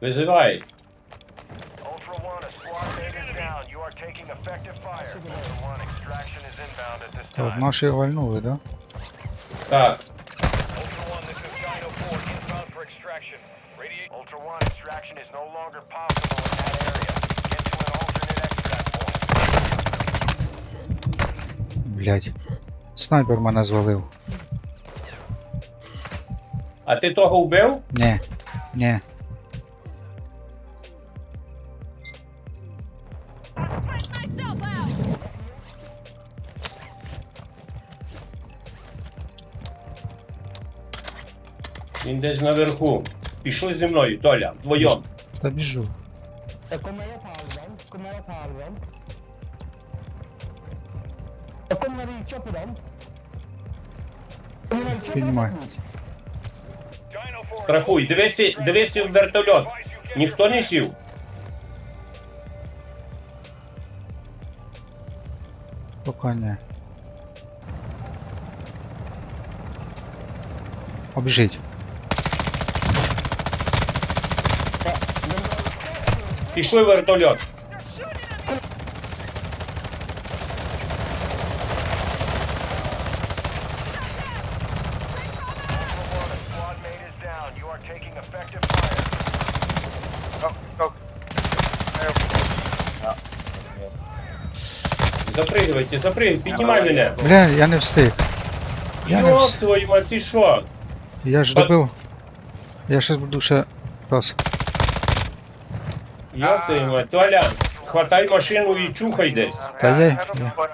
Визивай. Ultra One, a squad mate is down. You are taking effective fire. Ultra One, extraction is inbound at this Так, time. наші вальнули, да? Так. Ultra One, this is Dino 4, inbound for extraction. Radiate. Ultra One, extraction is no longer possible in that area. Get to an alternate extract point. Блять. Снайпер мене звалив. А ти того вбив? Ні. Ні. Він десь наверху. Пішли зі мною, Толя, вдвоєм. Та біжу. E come lo parlan? Come lo parlan? E come lo chopperan? Come lo Піднімай. Dino 4, Страхуй, дивися, дивися в вертольот. Ніхто не сів. Пока ні. Обіжить. Effective fire. Запригивайте, запригуй, піднімай мене. Бля, я не встиг. Я не Йоп встиг. твою мать, ти що? Я ж добив. Я щас буду ще раз. Твою мать, Толя, хватай машину і чухай десь. Та є. є.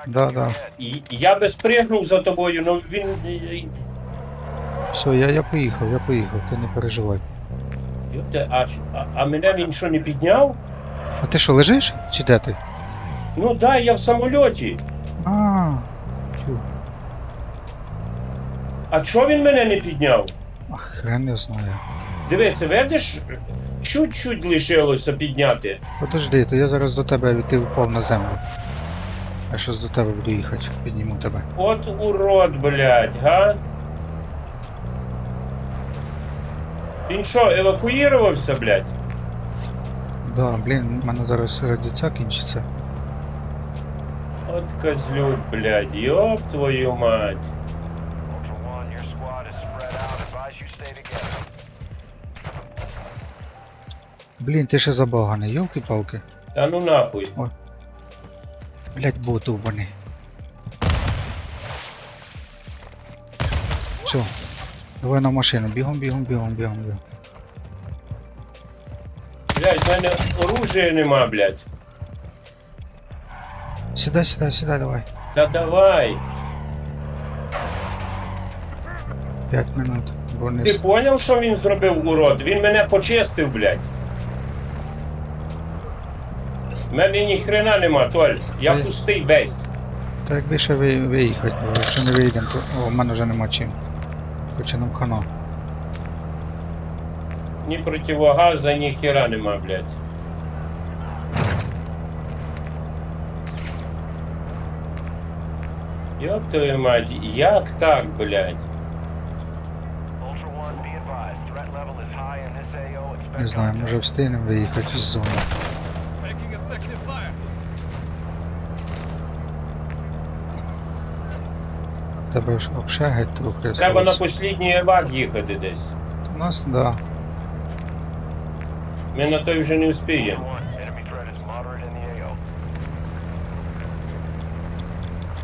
Да, да. І- Я би спригнув за тобою, ну він. Все, я, я поїхав, я поїхав, ти не переживай. Йопте, а, ж- а, а мене він що не підняв? А ти що, лежиш? Чи де ти? Ну да, я в самольоті. А, тю. А чого він мене не підняв? Ах, хрен не знаю. Дивися, видиш, чуть-чуть лишилося підняти. Подожди, то я зараз до тебе ти впав на землю. Я щось до тебе буду їхати, підніму тебе. От урод, блядь, га? Він що, евакуїрувався, блядь? Да, блін, в мене зараз радіця кінчиться. От козлюк, блядь, йоп твою мать. Блін, ти ще забаганий, йолки-палки. Та ну нахуй. Блять, бот довбаний. Все. Давай на машину. Бігом, бігом, бігом, бігом, бігом. Блядь, в мене оружия нема, блядь. Сідай, сідай, сідай, давай. Та давай. 5 минут. Бо не Ти с- поняв, що він зробив урод? Він мене почистив, блядь. В мене ні хрена нема, Толь. Я Ой. пустий весь. Та якби ще ви, виїхати, бо якщо не виїдемо, то о, в мене вже нема чим. Хоче нам хана. Ні противогаза, ні хера нема, блядь. Ёб твою мать, як так, блядь? Ultra One, be advised. Threat level is high in this AO. Expect Не знаю, може встигнемо виїхати з зони. Taking effective fire. В Тебе ж взагалі геть трохи Треба на осталось. послідній евак їхати десь. У нас, да. Ми на той вже не вспіємо. One, enemy threat is moderate in the AO.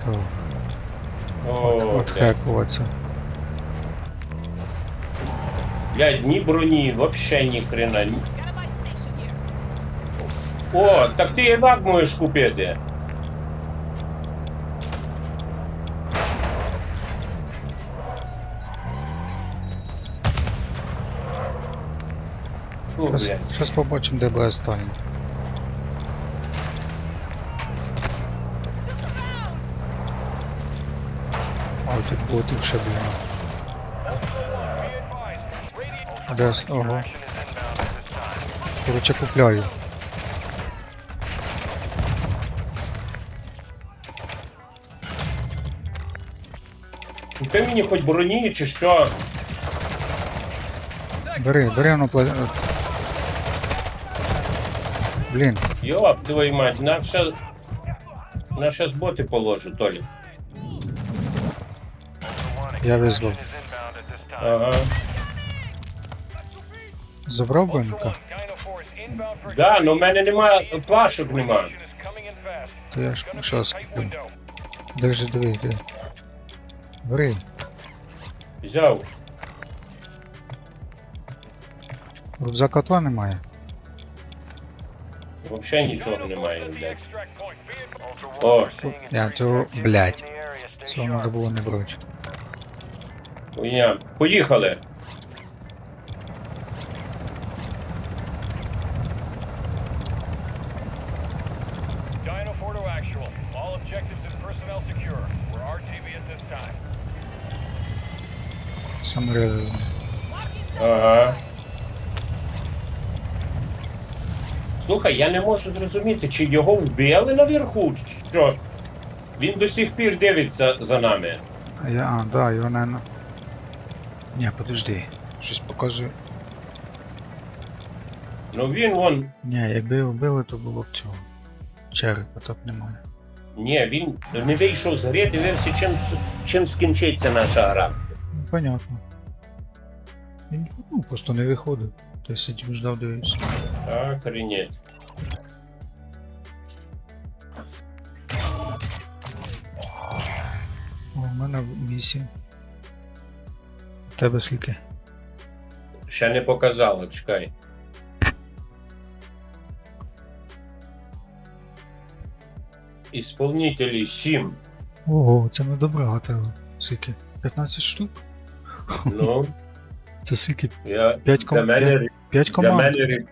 То, О, от блядь. хекуватися. Блядь, ні броні, вообще ні хрена. Ні- Got a buy station here. О, так ти евак можеш купити. Фу, Зараз, блядь. зараз побачимо, де буде останній. А тут ботів ще блін. Де? Ого. Короче, купляю. Купи мені хоч броні чи що. Бери, бери воно пла... Блін, Йоп, твою мать, на ще... На ще боти положу, Толі. я визвав. Ага. Забрав бронька? Да, ну в мене нема плашок нема. То я ж щас куплю. window. Держи, диви, диви. Бери. Взяв. Рюкзака то немає. Взагалі нічого Dino Force немає, at the блядь. extract point. Be advised. О, Seeing is Я цього, activity блядь. in the area. Stay Цього sharp. треба було не брати. хуйня. Поїхали. Dino 4 to actual. All objectives and personnel secure. We're RTV at this time. Саморез. Ага. Слухай, я не можу зрозуміти, чи його вбили наверху, чи що. Він до сих пір дивиться за нами. А я, а, да, його, наверное... Ні, подожди. Щось показує. Ну він вон. Ні, якби його вбили, то було б цього. Черепа так немає. Ні, він не вийшов з гри, дивився, чим, чим скінчиться наша гра. Ну, понятно. Він ну, просто не виходив. Той сидів ждав, дивився. Охренеть. У мене 8. У тебе скільки? Ще не показало, чекай. Ісполнителі 7. Ого, це ми добре тебе. Скільки? 15 штук? Ну, Це скільки? я, П'ять для